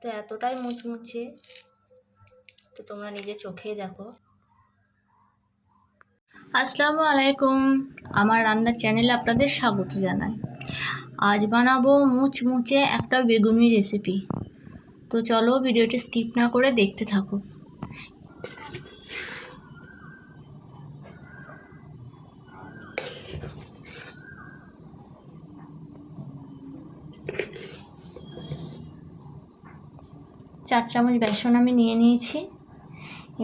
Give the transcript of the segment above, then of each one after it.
তো এতটাই মুচমুচে, তো তোমরা নিজে চোখেই দেখো। আসসালামু আলাইকুম, আমার রান্নার চ্যানেলে আপনাদের স্বাগত জানাই। আজ বানাবো মুচমুচে একটা বেগুনি রেসিপি। তো চলো ভিডিওটি স্কিপ না করে দেখতে থাকো। চার চামচ বেসন আমি নিয়ে নিয়েছি।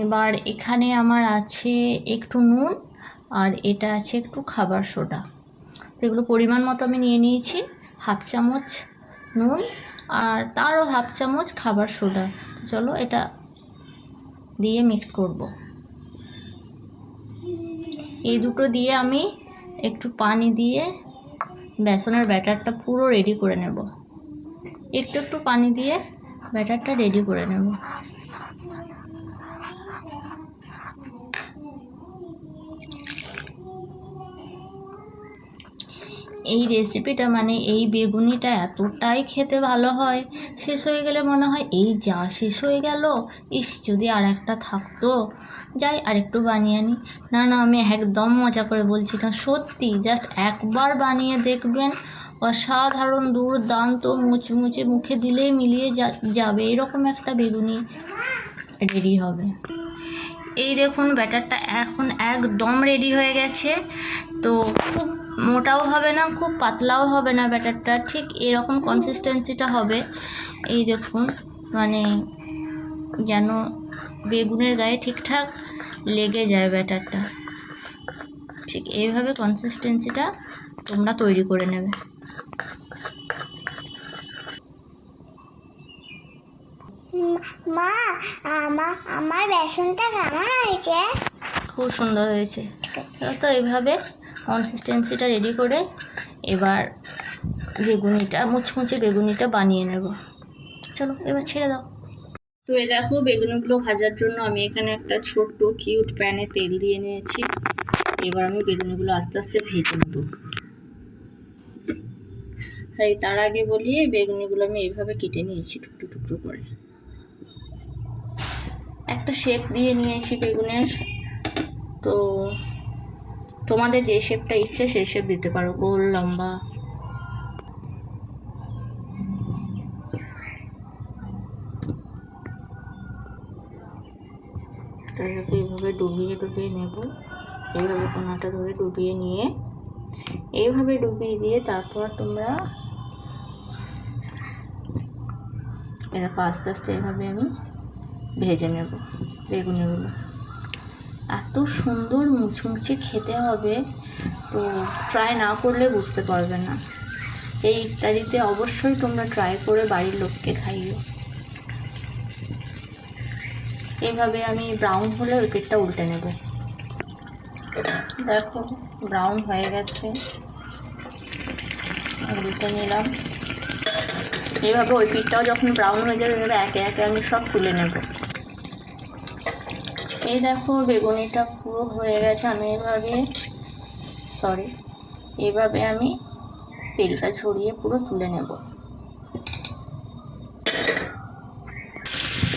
এবার এখানে আমার আছে একটু নুন আর এটা আছে একটু খাবার সোডা। তো এগুলো পরিমাণ মতো আমি নিয়ে নিয়েছি, হাফ চামচ নুন আর তারও হাফ চামচ খাবার সোডা। চলো এটা দিয়ে মিক্স করব। এই দুটো দিয়ে আমি একটু পানি দিয়ে বেসনের ব্যাটারটা পুরো রেডি করে নেব। একটু একটু পানি দিয়ে ব্যাটারটা রেডি করে নেব। এই রেসিপিটা মানে এই বেগুনিটা এতটাই খেতে ভালো হয়, শেষ হয়ে গেলে মনে হয়, এই যা শেষ হয়ে গেল, ইস, যদি আর একটা থাকতো। যাই, আরেকটু বানিয়ে আনি না না, আমি একদম মজা করে বলছি না, সত্যি জাস্ট একবার বানিয়ে দেখবেন অসাধারণ দুর্দান্ত মুচমুচে মুখে দিলেই মিলিয়ে যাবে। এরকম একটা বেগুনি রেডি হবে। এই দেখুন, ব্যাটারটা এখন একদম রেডি হয়ে গেছে। তো খুব মোটাও হবে না, খুব পাতলাও হবে না ব্যাটারটা। ঠিক এরকম কনসিস্টেন্সিটা হবে। এই দেখুন মানে যেন বেগুনের গায়ে ঠিকঠাক লেগে যায় ব্যাটারটা। ঠিক এইভাবে কনসিস্টেন্সিটা তোমরা তৈরি করে নেবে। মা আমার আমার বেসনটা কেমন হয়েছে? খুব সুন্দর হয়েছে। তো এইভাবে কনসিস্টেন্সিটা রেডি করে এবার বেগুনিটা মুচমুচে বেগুনিটা বানিয়ে নেব। চলো এবার ছেড়ে দাও। তো এ দেখো বেগুনিগুলো ভাজার জন্য আমি এখানে একটা ছোট্ট কিউট প্যানে তেল দিয়ে নিয়েছি। এবার আমি বেগুনিগুলো আস্তে আস্তে ভেজে নেব। আর এই তার আগে বলি বেগুনিগুলো আমি এইভাবে কেটে নিয়েছি টুকরো টুকরো করে। একটা শেপ দিয়ে নিয়েছি বেগুনের। তো তোমাদের যে শেপটা ইচ্ছে সেই শেপ দিতে পারো, গোল, লম্বা। তো এইভাবে ডুবিয়ে ডুবিয়ে নেব। এইভাবে কোনাটা ধরে ডুবিয়ে নিয়ে এইভাবে ডুবিয়ে দিয়ে তারপর তোমরা এরকম আস্তে আস্তে এইভাবে আমি ভেজে নেব বেগুনিগুলো এত সুন্দর মুচমুচে খেতে হবে, তো ট্রাই না করলে বুঝতে পারবে না। এই ইত্যাদিতে অবশ্যই তোমরা ট্রাই করে বাড়ির লোককে খাইও। এইভাবে আমি ব্রাউন হলে পিঠটা উল্টে নেব। দেখো ব্রাউন হয়ে গেছে। উল্টে নিলাম। এইভাবে ওই পিঠটাও যখন ব্রাউন হয়ে যাবে, এভাবে একে একে আমি সব তুলে নেব। এই দেখো, বেগুনিটা পুরো হয়ে গেছে। আমি এভাবে সরি এভাবে আমি তেলটা ছড়িয়ে পুরো তুলে নেব।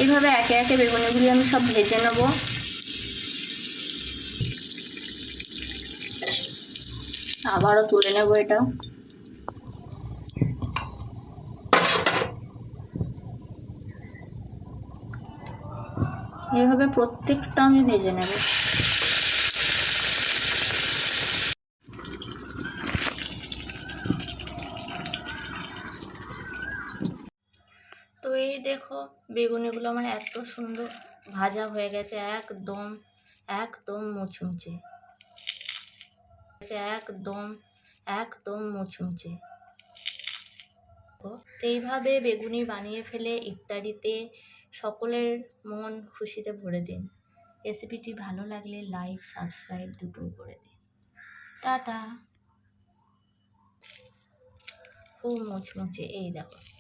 এইভাবে একে একে বেগুনিগুলি আমি সব ভেজে নেব। আবারও তুলে নেব এটা। এইভাবে প্রত্যেকটা আমি ভেজে নেব। তো এই দেখো, বেগুনিগুলো আমার এত সুন্দর ভাজা হয়ে গেছে, একদম একদম মুচমুচে। একদম একদম মুচমুচে। এইভাবে বেগুনি বানিয়ে ফেলে ইত্যাদিতে সকলের মন খুশিতে ভরে দিন। রেসিপিটি ভালো লাগলে লাইক, সাবস্ক্রাইব দুটোই করে দিন। টাটা। খুব মুচমুচে, এই দেখো।